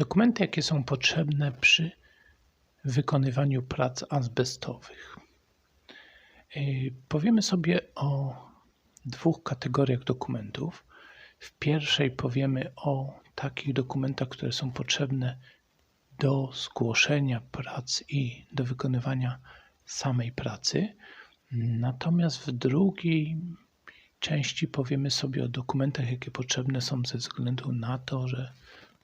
Dokumenty, jakie są potrzebne przy wykonywaniu prac azbestowych. Yy, Powiemy sobie o dwóch kategoriach dokumentów. W pierwszej powiemy o takich dokumentach, które są potrzebne do zgłoszenia prac i do wykonywania samej pracy. Natomiast w drugiej części powiemy sobie o dokumentach, jakie potrzebne są ze względu na to, że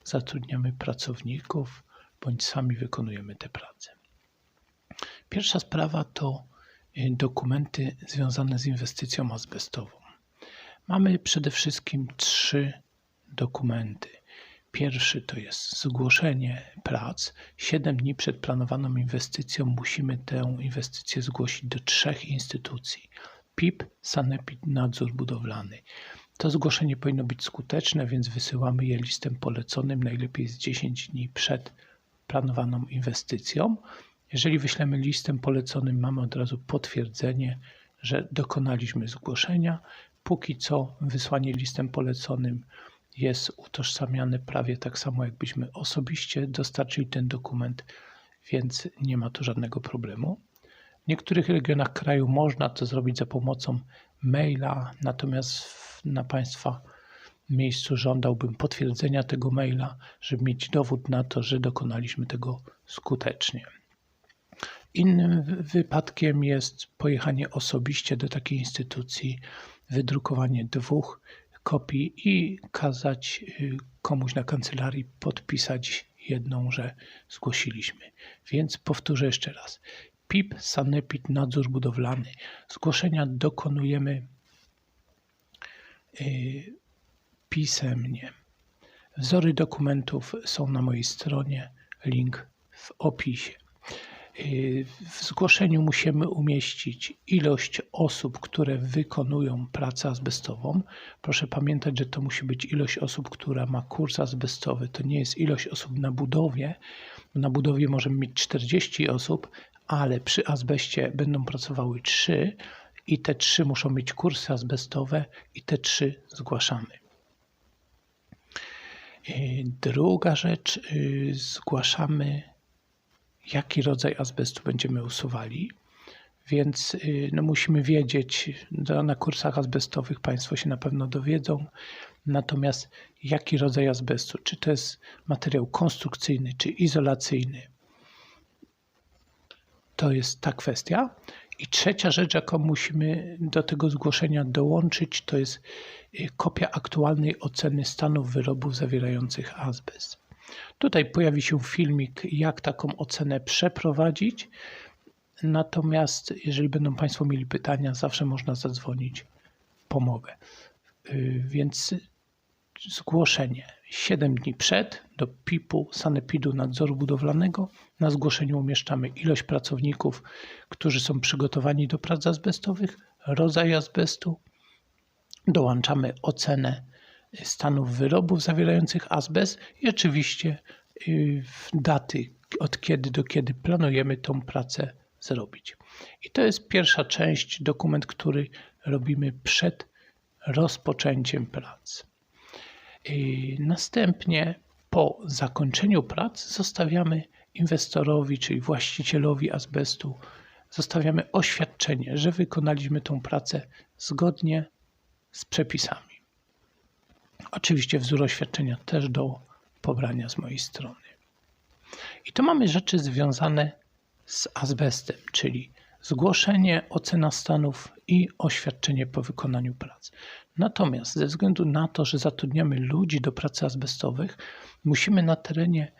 zatrudniamy pracowników bądź sami wykonujemy te prace. Pierwsza sprawa to y, dokumenty związane z inwestycją azbestową. Mamy przede wszystkim trzy dokumenty. Pierwszy to jest zgłoszenie prac. Siedem dni przed planowaną inwestycją musimy tę inwestycję zgłosić do trzech instytucji: PIP, Sanepid, Nadzór Budowlany. To zgłoszenie powinno być skuteczne, więc wysyłamy je listem poleconym najlepiej z 10 dni przed planowaną inwestycją. Jeżeli wyślemy listem poleconym, mamy od razu potwierdzenie, że dokonaliśmy zgłoszenia. Póki co wysłanie listem poleconym jest utożsamiane prawie tak samo, jakbyśmy osobiście dostarczyli ten dokument, więc nie ma tu żadnego problemu. W niektórych regionach kraju można to zrobić za pomocą maila, natomiast w- na Państwa miejscu żądałbym potwierdzenia tego maila, żeby mieć dowód na to, że dokonaliśmy tego skutecznie. Innym wy- wypadkiem jest pojechanie osobiście do takiej instytucji, wydrukowanie dwóch kopii i kazać y, komuś na kancelarii podpisać jedną, że zgłosiliśmy. Więc powtórzę jeszcze raz. PIP, Sanepid, Nadzór Budowlany. Zgłoszenia dokonujemy pisemnie. Wzory dokumentów są na mojej stronie, link w opisie. Yy, W zgłoszeniu musimy umieścić ilość osób, które wykonują pracę azbestową. Proszę pamiętać, że to musi być ilość osób, która ma kurs azbestowy. To nie jest ilość osób na budowie. Na budowie możemy mieć 40 osób, ale przy azbeście będą pracowały 3 i te 3 muszą mieć kursy azbestowe i te 3 zgłaszamy. Yy, Druga rzecz, yy, zgłaszamy jaki rodzaj azbestu będziemy usuwali. Więc y, no, musimy wiedzieć, no, na kursach azbestowych Państwo się na pewno dowiedzą, natomiast jaki rodzaj azbestu, czy to jest materiał konstrukcyjny, czy izolacyjny, to jest ta kwestia. I trzecia rzecz, jaką musimy do tego zgłoszenia dołączyć, to jest y, kopia aktualnej oceny stanów wyrobów zawierających azbest. Tutaj pojawi się filmik, jak taką ocenę przeprowadzić. Natomiast jeżeli będą Państwo mieli pytania, zawsze można zadzwonić, pomogę. Yy, Więc zgłoszenie 7 dni przed do PIP-u, Sanepidu Nadzoru Budowlanego. Na zgłoszeniu umieszczamy ilość pracowników, którzy są przygotowani do prac azbestowych, rodzaj azbestu, dołączamy ocenę stanów wyrobów zawierających azbest i oczywiście y, daty, od kiedy do kiedy planujemy tą pracę zrobić. I to jest pierwsza część, dokument, który robimy przed rozpoczęciem prac. Y, Następnie po zakończeniu prac zostawiamy inwestorowi, czyli właścicielowi azbestu, zostawiamy oświadczenie, że wykonaliśmy tą pracę zgodnie z przepisami. Oczywiście wzór oświadczenia też do pobrania z mojej strony. I tu mamy rzeczy związane z azbestem, czyli zgłoszenie, ocena stanów i oświadczenie po wykonaniu prac. Natomiast ze względu na to, że zatrudniamy ludzi do pracy azbestowych, musimy na terenie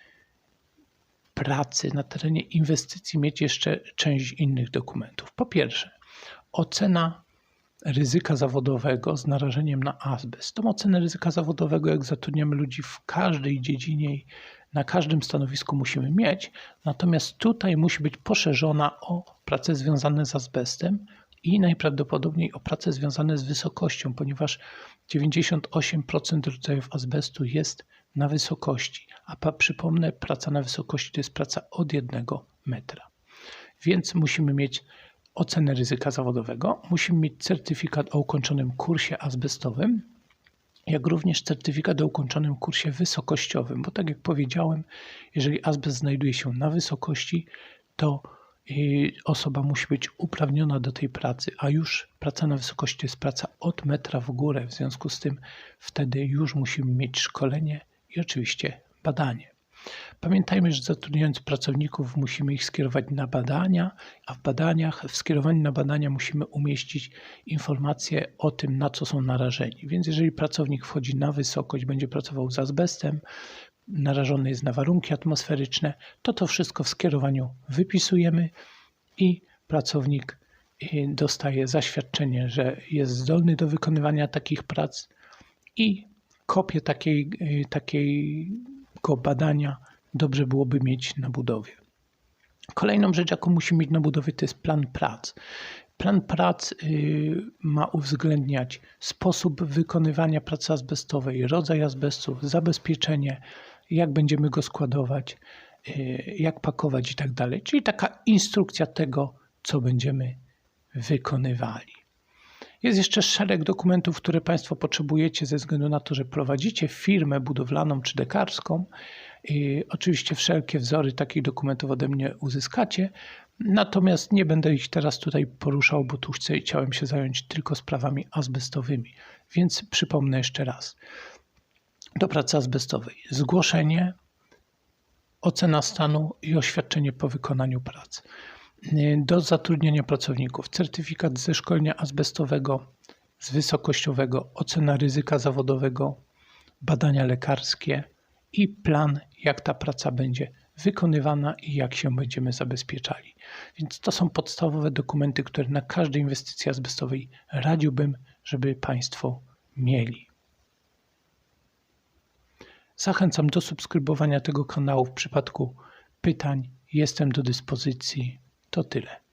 pracy, na terenie inwestycji mieć jeszcze część innych dokumentów. Po pierwsze, ocena ryzyka zawodowego z narażeniem na azbest. Tą ocenę ryzyka zawodowego, jak zatrudniamy ludzi w każdej dziedzinie na każdym stanowisku musimy mieć, natomiast tutaj musi być poszerzona o prace związane z azbestem i najprawdopodobniej o prace związane z wysokością, ponieważ 98% rodzajów azbestu jest na wysokości, a pa, przypomnę, praca na wysokości to jest praca od jednego metra. Więc musimy mieć ocenę ryzyka zawodowego, musimy mieć certyfikat o ukończonym kursie azbestowym jak również certyfikat o ukończonym kursie wysokościowym, bo tak jak powiedziałem, jeżeli azbest znajduje się na wysokości, to osoba musi być uprawniona do tej pracy, a już praca na wysokości jest praca od metra w górę, w związku z tym wtedy już musimy mieć szkolenie i oczywiście badanie. Pamiętajmy, że zatrudniając pracowników musimy ich skierować na badania, a w badaniach, w skierowaniu na badania musimy umieścić informacje o tym, na co są narażeni. Więc jeżeli pracownik wchodzi na wysokość, będzie pracował z azbestem, narażony jest na warunki atmosferyczne, to to wszystko w skierowaniu wypisujemy i pracownik y, dostaje zaświadczenie, że jest zdolny do wykonywania takich prac i kopię takiej, y, takiego badania dobrze byłoby mieć na budowie. Kolejną rzecz, jaką musimy mieć na budowie, to jest plan prac. Plan prac y, ma uwzględniać sposób wykonywania pracy azbestowej, rodzaj azbestu, zabezpieczenie, jak będziemy go składować, y, jak pakować i tak dalej. Czyli taka instrukcja tego, co będziemy wykonywali. Jest jeszcze szereg dokumentów, które Państwo potrzebujecie ze względu na to, że prowadzicie firmę budowlaną czy dekarską. I oczywiście wszelkie wzory takich dokumentów ode mnie uzyskacie, natomiast nie będę ich teraz tutaj poruszał, bo tu chcę, chciałem się zająć tylko sprawami azbestowymi. Więc przypomnę jeszcze raz. Do pracy azbestowej zgłoszenie, ocena stanu i oświadczenie po wykonaniu pracy do zatrudnienia pracowników, certyfikat ze szkolenia azbestowego, z wysokościowego, ocena ryzyka zawodowego, badania lekarskie i plan, jak ta praca będzie wykonywana i jak się będziemy zabezpieczali. Więc to są podstawowe dokumenty, które na każdej inwestycji azbestowej radziłbym, żeby Państwo mieli. Zachęcam do subskrybowania tego kanału w przypadku pytań. Jestem do dyspozycji. To tyle.